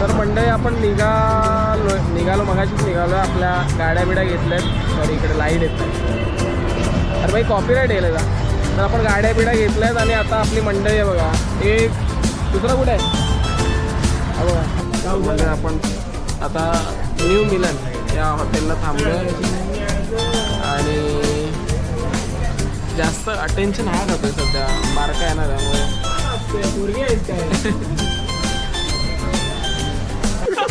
तर मंडळी आपण निघालो निघालो मगाशीच निघालो आपल्या गाड्या बिड्या घेतल्यात. सॉरी इकडे लाइट येत नाही. अरे भाई कॉपीराईट येईल का तर आपण गाड्या बिड्या घेतल्यात आणि आता आपली मंडळी आहे बघा. एक दुसरा कुठे आहे? हा बघा. आपण. आता न्यू मिलन या हॉटेलला थांबलो आणि जास्त अटेन्शन हा जातोय सध्या. बारका आहे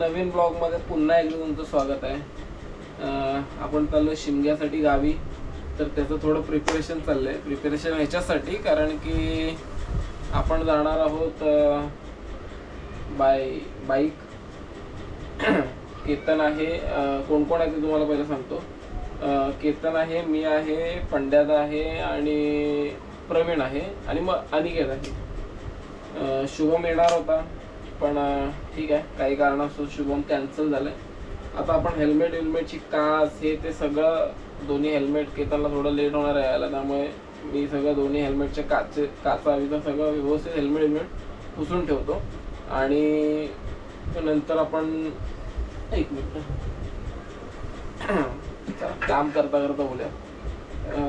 नवीन ब्लॉगमध्ये पुन्हा एकदा तुमचं स्वागत आहे. आपण चाललो शिमग्यासाठी गावी. तर त्याचं थोडं प्रिपरेशन चाललं आहे प्रिपरेशन ह्याच्यासाठी कारण की आपण जाणार आहोत बाय बाईक केतन आहे कोण कोण आहे ते तुम्हाला पहिलं सांगतो. केतन आहे मी आहे पंड्याद आहे आणि प्रवीण आहे आणि मग अनिकेत आहे. शुभम येणार होता. पण ठीक आहे. काही कारणास्तव शुभम कॅन्सल झालंय. आता आपण हेल्मेट विल्मेटची काच हे ते सगळं दोन्ही हेल्मेट केताना थोडं लेट होणार आहे यायला. त्यामुळे मी सगळं दोन्ही हेल्मेटचे काचे काचा विधा सगळं व्यवस्थित हेल्मेट हेल्मेट पुसून ठेवतो. आणि नंतर आपण एक मिनिट. काम करता करता बोलूया.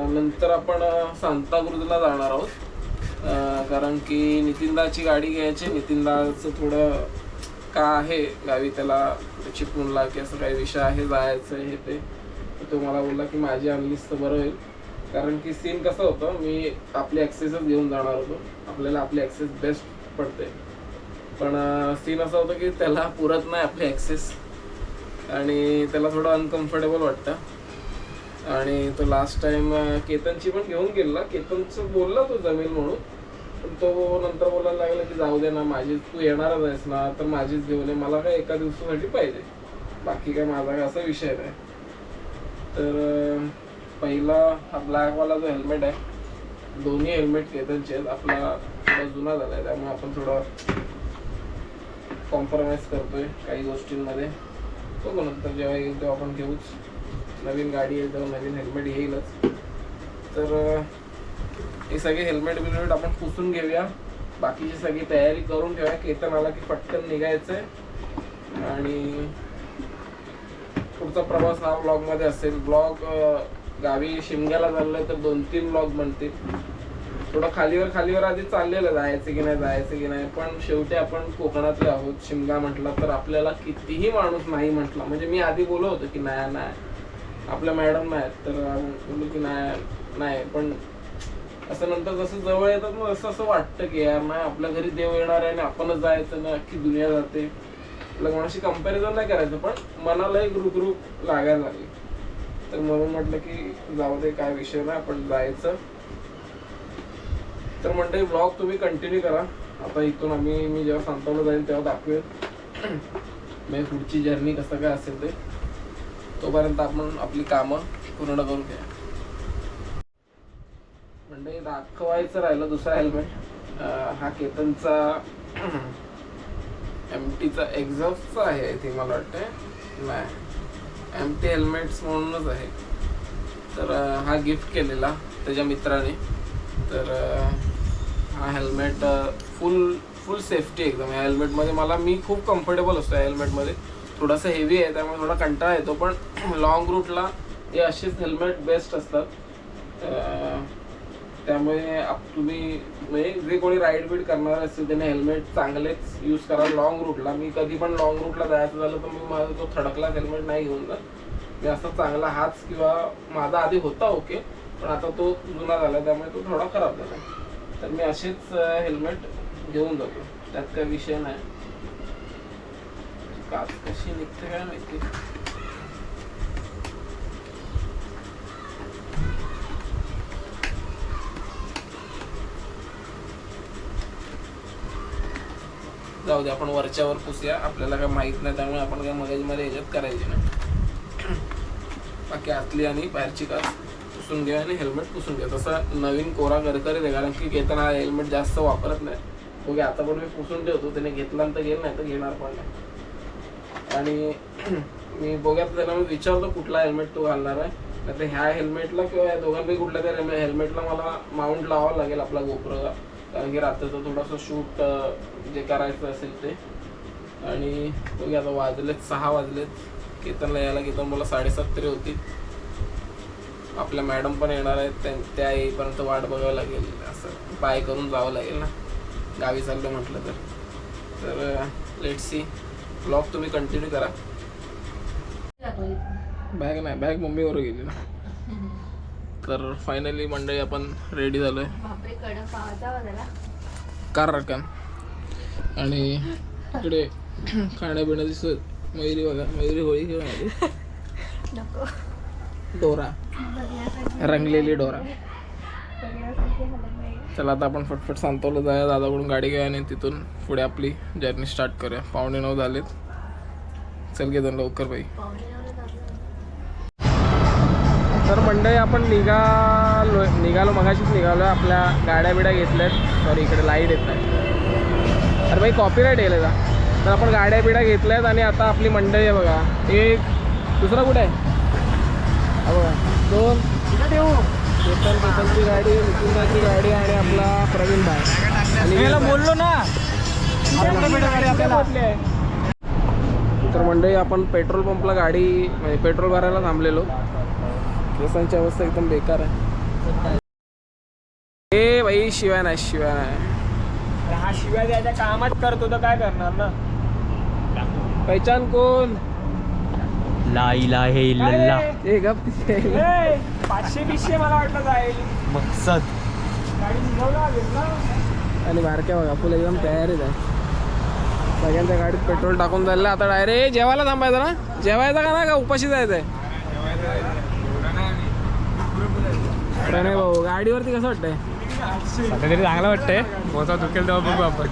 नंतर आपण सांताक्रुजला जाणार आहोत. कारण की नितीनदाची गाडी घ्यायची नितीनदाचं थोडं का आहे गावी त्याला चिपळूणला की असं काही विषय आहे जायचं हे ते. तो मला बोलला की माझी आणलीस तर बरं होईल. कारण की सीन कसं होतं मी आपली ॲक्सेसच घेऊन जाणार होतो. आपल्याला आपली ॲक्सेस बेस्ट पडते. पण सीन असं होतं की त्याला पुरत नाही आपली ॲक्सेस आणि त्याला थोडं अनकम्फर्टेबल वाटतं. आणि तो लास्ट टाइम केतनची पण घेऊन गेला केतनचं बोलला तो जमेल म्हणून. पण तो नंतर बोलायला लागला की जाऊ दे ना माझी तू येणारच आहेस ना तर माझीच घेऊन ये. मला काय एका दिवसासाठी पाहिजे. बाकी काय माझा काय असा विषय नाही. तर पहिला हा ब्लॅकवाला जो हेल्मेट आहे दोन्ही हेल्मेट केतनचे आहेत. आपला थोडा जुना झाला आहे त्यामुळे आपण थोडं कॉम्प्रोमाइज करतोय काही गोष्टींमध्ये. बघू नंतर जेव्हा येईल तेव्हा आपण घेऊच. नवीन गाडी येईल तर नवीन हेल्मेट येईलच. तर हे सगळे हेल्मेट बिल्मेट आपण पुसून घेऊया. बाकीची सगळी तयारी करून ठेवा केतन आला की पटकन निघायचंय. आणि पुढचा प्रवास हा ब्लॉगमध्ये असेल ब्लॉग गावी शिमग्याला चाललोय तर दोन तीन ब्लॉग बनतील. थोडं खालीवर खालीवर आधी चाललेलं जायचं की नाही जायचं की नाही. पण शेवटी आपण कोकणातले आहोत. शिमगा म्हटला तर आपल्याला कितीही माणूस नाही म्हटला. म्हणजे मी आधी बोललो होतो की नाही नाही. आपल्या मॅडम नाही तर बोललो की नाही नाही पण असं नंतर जसं जवळ येतात मग असं असं वाटतं की यार नाही आपल्या घरी देव येणार आहे आणि आपणच जायचं ना अख्खी दुनिया जाते. आपल्या कोणाशी कंपॅरिझन नाही करायचं पण मनाला एक ग्रुप लागायला लागली. तर म्हणून म्हटलं की जाऊ दे काय विषय नाही आपण जायचं. तर म्हणते ब्लॉग तुम्ही कंटिन्यू करा. आता इथून आम्ही मी जेव्हा सांतावला जाईल तेव्हा दाखवेल. म्हणजे पुढची जर्नी कसं काय असेल ते. तोपर्यंत आपण आपली कामं पूर्ण करू घ्या. म्हणजे दाखवायचं राहिलं दुसरा हेल्मेट हा केतनचा एम टीचा एक्झॉस्टचा आहे ते मला वाटते नाही. एम टी हेल्मेट्स म्हणूनच आहे. तर हा गिफ्ट केलेला त्याच्या मित्राने. तर हा हेल्मेट फुल फुल सेफ्टी एकदम. या हेल्मेटमध्ये मला मी खूप कम्फर्टेबल असतो या हेल्मेटमध्ये थोडासा हेवी आहे त्यामुळे थोडा कंटाळा येतो पण लॉंग रूटला हे असेच हेल्मेट बेस्ट असतात. त्यामुळे आप- तुम्ही म्हणजे जे कोणी राईड बीड करणार असतील त्याने हेल्मेट चांगलेच यूज करा. लॉंग रूटला मी कधी पण लॉंग रूटला जायचं झालं तर मी माझा तो थडकला हेल्मेट नाही घेऊन जात. मी असा चांगला हाच किंवा माझा आधी होता ओके पण आता तो जुना झाला त्यामुळे तो थोडा खराब झाला. तर मी असेच हेल्मेट घेऊन जातो. त्यात काही विषय नाही. काच कशी निघते काय माहिती जाऊ दे आपण वरच्यावर पुसूया. आपल्याला काय माहीत नाही त्यामुळे आपण काय मगजमध्ये ह्याच्यात करायचे नाही. बाकी आतली आणि बाहेरची काच पुसून घ्या आणि हेल्मेट पुसून घ्या. तसा नवीन कोरा करकरीत आहे कारण की घेताना हेल्मेट जास्त वापरत नाही. ओके आता पण मी पुसून ठेवतो त्याने घेतला तर घेईल नाही तर घेणार पण नाही. आणि मी बघ्यात त्याला मी विचारतो कुठला हेल्मेट तू घालणार आहे. नाही तर ह्या हेल्मेटला किंवा या दोघांपैकी कुठल्या तरी हेल्मेटला मला माउंट लावावं लागेल आपला गोप्रोला कारण की रात्रीचं थोडंसं शूट जे करायचं असेल ते. आणि बघूया आता वाजलेत सहा वाजलेत. केतनला यायला केतन मला साडेसात तरी होती आपल्या मॅडम पण येणार आहेत त्या- त्या येईपर्यंत वाट बघावं लागेल. असं पाय करून जावं लागेल ना. गावी चाललं म्हटलं तर. तर लेट सी ब्लॉग तुम्ही कंटिन्यू करा. बॅग नाही बॅग मम्मीवर गेली ना. तर फायनली मंडळी आपण रेडी झालोय. कार रक्कम आणि इकडे खाण्यापिण्याची सोय मयुरी बघा मयुरी होळी घेऊन आली नको. डोरा. रंगलेली डोरा. चला आता आपण फटफट सांतवलं जाऊया. दादाकडून गाडी घ्या आणि तिथून पुढे आपली जर्नी स्टार्ट करूया. पावणे नऊ झालेत. चल घे दोन लवकर बाई. तर मंडळी आपण निघालो निघालो मगाशीच निघालो. आपल्या गाड्या बिड्या घेतल्यात. सॉरी इकडे लाइट येत नाही. अरे भाई कॉपीराईट येईल का तर आपण गाड्या बिड्या घेतल्यात आणि आता आपली मंडळी आहे बघा. एक दुसरा कुठे आहे? बघा. दोन केतन केतनची गाडी नितीनची गाडी आणि आपला प्रवीण भाई. आणि बोललो ना. तर मंडळी आपण पेट्रोल पंपला गाडी म्हणजे पेट्रोल भरायला थांबलेलो. केसांची अवस्था एकदम बेकार आहे. ए भाई शिवाय नाही शिवाय नाही. हा शिवाय द्यायच्या कामात करतो तर काय करणार ना? पहिचान कोण? ला इलाहे इल्लल्लाह ए गप. पाचशे बीसशे मला वाटलं जाईल. मकसद. गाडी निघवलं ना? आणि बारक्या बघा फुल एकदम तयारीत आहे. सगळ्यांच्या गाडीत पेट्रोल टाकून झालं आता डायरेक्ट जेवायला थांबायचं ना? जेवायचं का ना का? उपाशी जायचं आहे प्रणय भाऊ गाडीवरती कसं वाटतंय? आता तरी चांगलं वाटतंय. मोसा दुखेल तेव्हा बघू आपण.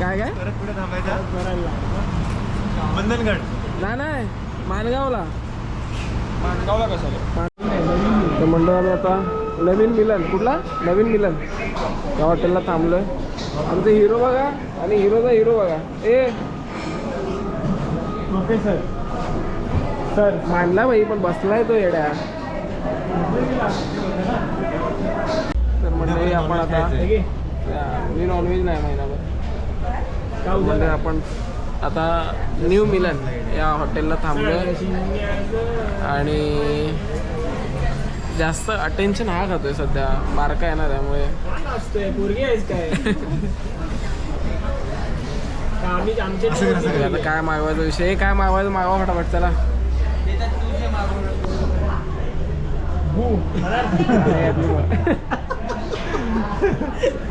काय काय? परत पुढे थांबायचं? बंधनगड. नाही नाही. मानगावला माणगावला कसं तर मंडळाने आता नवीन मिलन. कुठला? नवीन मिलन. त्या हॉटेलला थांबलोय. आमचा हिरो बघा आणि हिरोचा हिरो बघा. ए. प्रोफेसर सर मानला भाई पण बसलाय तो येड्या. तर मंडळी आपण आता मी नॉनव्हेज नाही महिनाभर म्हणजे आपण आता न्यू मिलन या हॉटेलला थांबलोय. आणि जास्त अटेन्शन हा खातोय सध्या. आहे ना त्यामुळे. आता काय मागवायचा विषय? काय मागवायचं? मागवा फटाफट चला.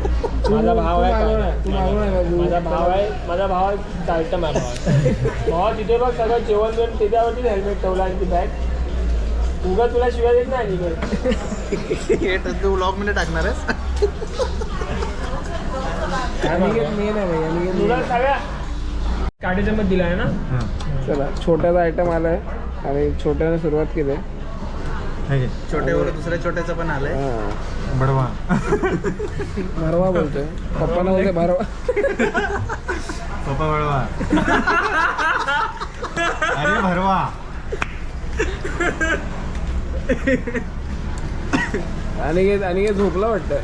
माझा भाव आहे काय? माझा भाव आहे माझा भाव चालतं माझा भाव भावा तिथे बघ सगळं जेवण बिवण त्याच्यावरतीच हेल्मेट ठेवला आणि ती बॅग उगा तुला शिवाय देत नाही अलीकडे तू ब्लॉगमध्ये टाकणार आहेस? आहे तुला आहे. सगळ्या काडीच्या मध्ये दिलाय ना? चला छोट्याचा आयटम आलाय आणि छोट्याने सुरुवात केली. आहे. छोट्यावर दुसऱ्या छोट्याचं पण आलंय. हा. बडवा भरवा बोलतोय. पप्पाला बोलतोय भरवा. पप्पा बडवा अरे भरवा. अनिकेत अनिकेत झोपला वाटतं.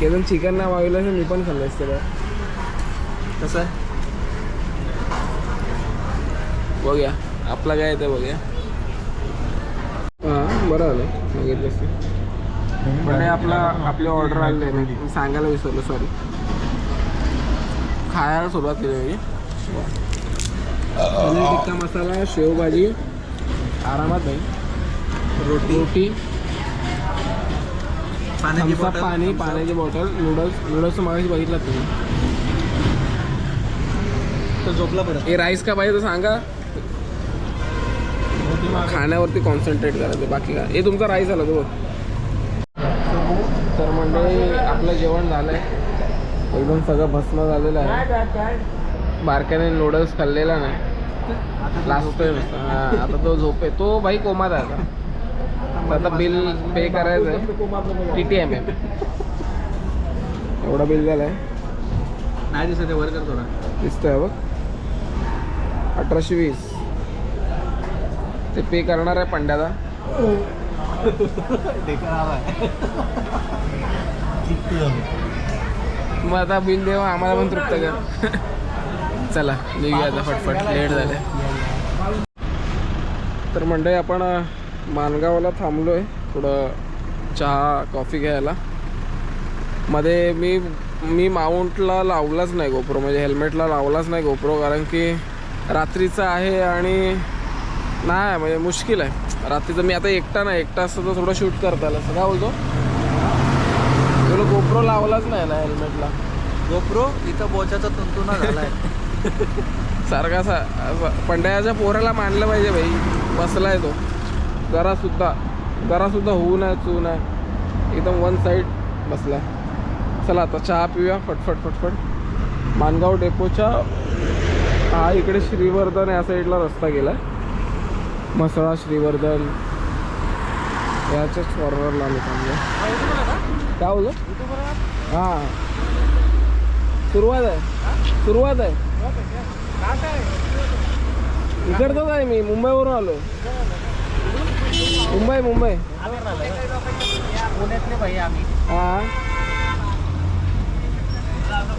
केवळ चिकन ना असेल मी पण खाल्लं असतं बा. कसं आहे? बघूया. आपला काय येतं बघूया. हां बरं झालं. मागितलं असतं. पण आपला आपली ऑर्डर आली आहे मी सांगायला विसरलो सॉरी खायला सुरुवात केली मी. टिक्का मसाला शेवभाजी आरामात नाही रोटी रोटी पाण्याची पाणी पाण्याची बॉटल नूडल्स नूडल्स मागाशी बघितलं तुम्ही. तो झोपला परत. हे राईस का पाहिजे तर सांगा. खाण्यावरती कॉन्सन्ट्रेट करायचं बाकी काय? हे तुमचा राईस आला तो तर म्हणजे आपलं जेवण झालंय. एकदम सगळं भस्म झालेलं आहे. काय काय काय बारक्याने नूडल्स खाल्लेला नाही. लास्ट आता तो झोपे. तो भाई कोमात आहे आता. आता बिल पे करायचं आहे टी टी एम एम एवढा बिल झालाय. नाही दिसत वर कर थोडा. दिसतोय बघ. अठराशे वीस. ते पे करणार आहे पंड्याला. मग आता बिल देऊ आम्हाला पण तृप्त कर. चला निघूया आता फटफट लेट झाले. तर मंडळी आपण मानगावला थांबलो आहे थोडं चहा कॉफी घ्यायला. मध्ये मी मी माउंटला लावलाच नाही गोप्रो. म्हणजे हेल्मेटला लावलाच नाही गोप्रो. कारण की रात्रीचं आहे आणि नाही म्हणजे मुश्किल आहे. रात्रीचं मी आता एकटा नाही एकटा असतं तर थोडं शूट करता आलं. काय बोलतो? तुला गोप्रो लावलाच नाही ना हेल्मेटला गोप्रो इथं बोचाचा तुंतुना झालाय. सारखा असा पंड्याच्या पोराला मानलं पाहिजे भाई. बसलाय तो. जरा सुद्धा जरा सुद्धा होऊ नये चू नये. एकदम वन साईड बसला चला आता चहा पिऊया फटफट फटफट. मानगाव डेपोच्या हा इकडे श्रीवर्धन या साईडला रस्ता गेला मसळा श्रीवर्धन याच्याच फॉरवर्डला आम्ही. चांगलं काय बोल हां. सुरुवात आहे. सुरुवात आहे. इकडचंच आहे मी मुंबईवरून आलो. मुंबई मुंबई. हां. हा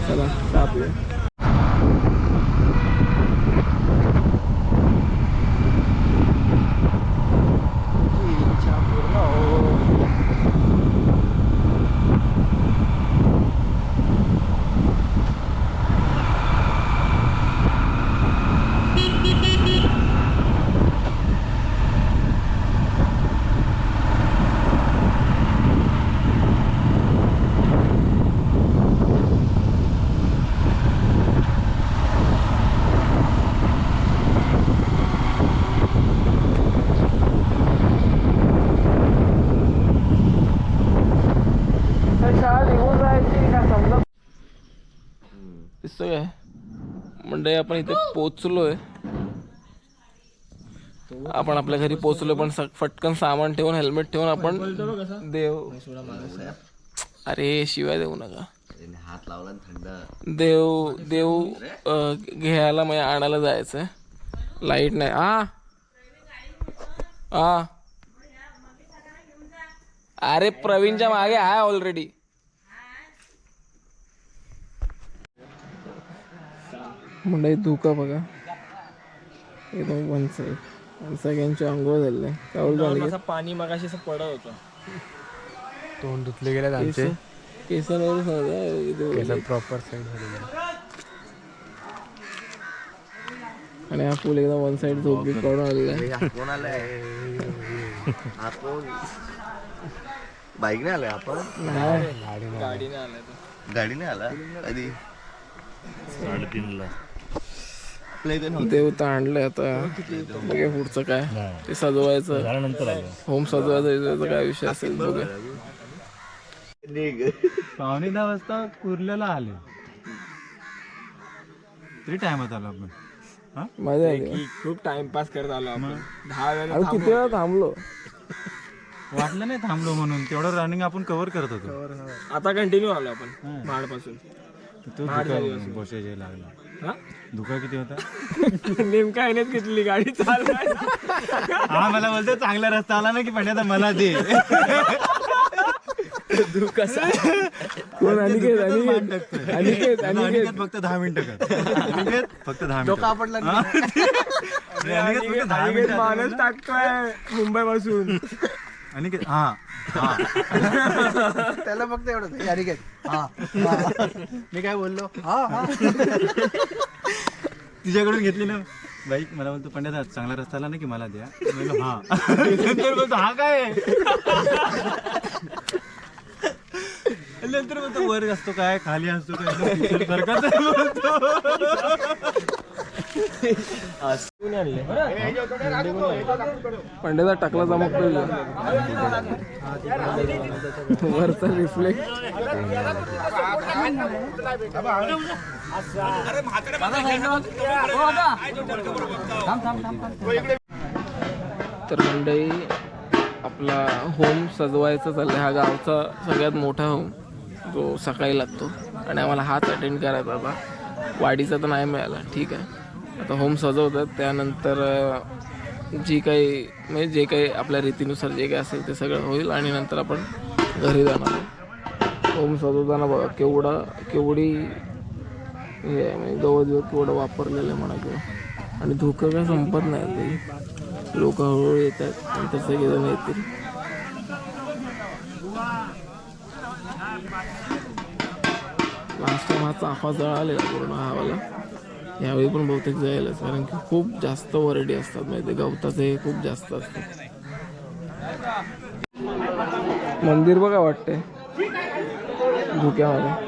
चला चहा पिऊया चहा निघून जायची का समजा दिसतोय काय म्हणजे आपण इथे पोचलोय आपण आपल्या घरी पोचलोय पण फटकन सामान ठेवून हेल्मेट ठेवून आपण देव अरे शिवाय देऊ नका. हात लावला थंड देव देव घ्यायला म्हणजे आणायला जायचंय. लाइट नाही. आ! आ! अरे प्रवीणच्या मागे आहे ऑलरेडी म्हणजे धुका बघा. एकदम वन साईड सगळ्यांची आंघोळ झाले कावळ झाले असं पाणी मगाशी असं पडत होतं. तोंड धुतले गेले केसांवर प्रॉपर साईड झालेले आणि हा फुल एकदम वन साईड झोपी काढून आलेला आहे. कोण आलाय. आपण बाईकने आलाय आपण? गाडीने आलाय गाडीने आला? कधी नव्हतं. देव तर आणलंय आता. बघे पुढचं काय. ते सजवायचं. होम सजवायचं याचा काय विषय असेल बघा निघ. पावणे दहा वाजता कुर्ल्याला आले. तरी टायमात आलो आपण. हा? मजा आली. की खूप टाइमपास करत आलो आपण. दहा वेळा किती वेळा थांबलो? वाटलं नाही थांबलो म्हणून. तेवढं रनिंग आपण कव्हर करत होतो. आता कंटिन्यू आलो आपण. महाडपासून तो धुका बसायचे लागला. हा? धुका किती होता? नेमका येण्यात घेतली गाडी चालवाय हा मला बोलतो चांगला रस्ता आला ना की पडण्याचा मला दे. कोण अनिकेत अनिकेत? टाकतोय. अनिकेत अनिकेत अनिकेत. फक्त दहा मिनिटं कर अनिकेत फक्त दहा मिनिटं. डोका अनिकेत फक्त दहा मिनिटं. माणूस टाकतोय मुंबई पासून अनिकेत हा हा. त्याला फक्त एवढं अनिकेत हा हा. मी काय बोललो? हा हा. तिच्याकडून घेतली ना. बाईक मला बोलतो पंड्या चांगला रस्ता आला ना की मला द्या? मी म्हणलो, हा. नंतर बोलतो हा काय आहे?" नंतर बोलतो वर असतो काय खाली असतो काय? फरकच नाही बोलतो आणले पंड्याचा टाकला चमकतो वरचा रिफ्लेक्ट तर मंडई आपला होम सजवायचा चाललाय. हा गावचा सगळ्यात मोठा होम जो सकाळी लागतो. आणि आम्हाला हाच अटेंड करायचा होता. वाडीचा तर नाही मिळाला. ठीक आहे. आता होम सजवतात त्यानंतर जी काही म्हणजे जे काही आपल्या रीतीनुसार जे काही असेल ते सगळं होईल आणि नंतर आपण घरी जाणार होम सजवताना बघा केवढा केवढी हे म्हणजे गवत केवढं वापरलेलं आहे म्हणा किंवा. आणि धुकं काय संपत नाही ते लोक हळूहळू येतात नंतर सगळेजण येतील. लास्ट टाइम हा चाफा जळालेला पूर्ण हवाला. यावेळी पण बहुतेक जायलाच कारण की खूप जास्त वरडी असतात माहिती गवताचे हे खूप जास्त असतात मंदिर बघा वाटते धुक्यामध्ये.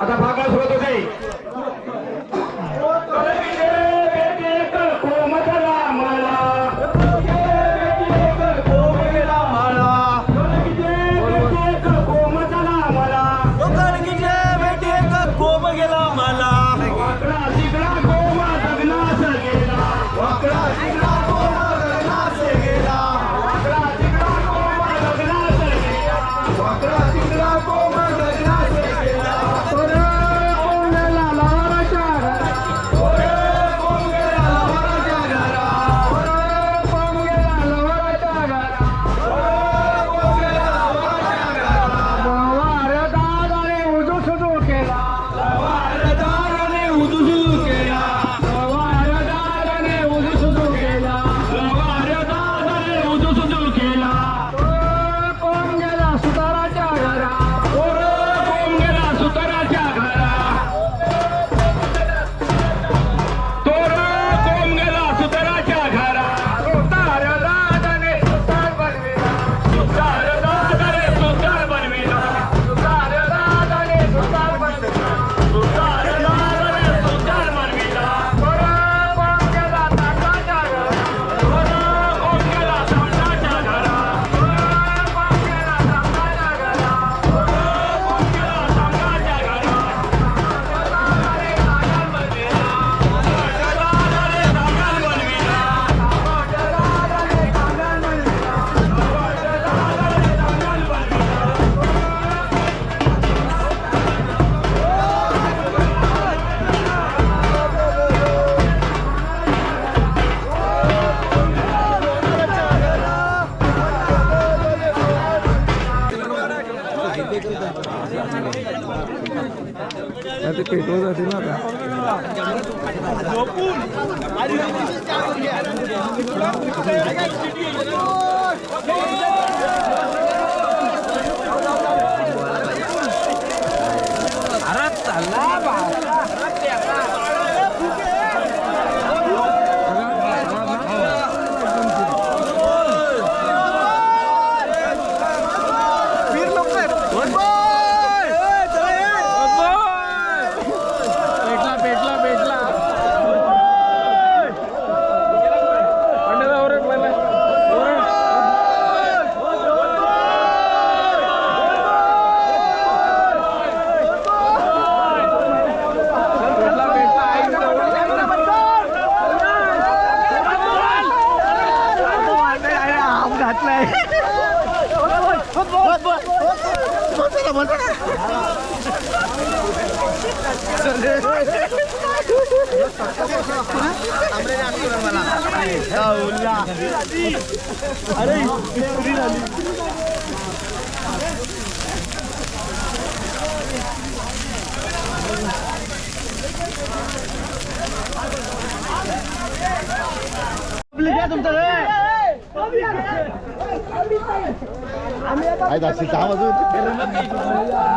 आता भागाला सुरुवात होते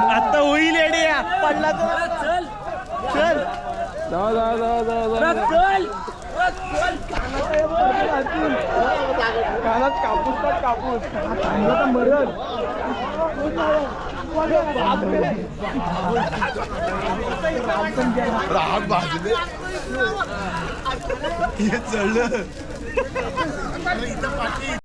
आता होईल येडे पडला चल. जा जा जा कानात कापूस कापूस. तर राहत भाजले. हे चढलं. Rita Paki.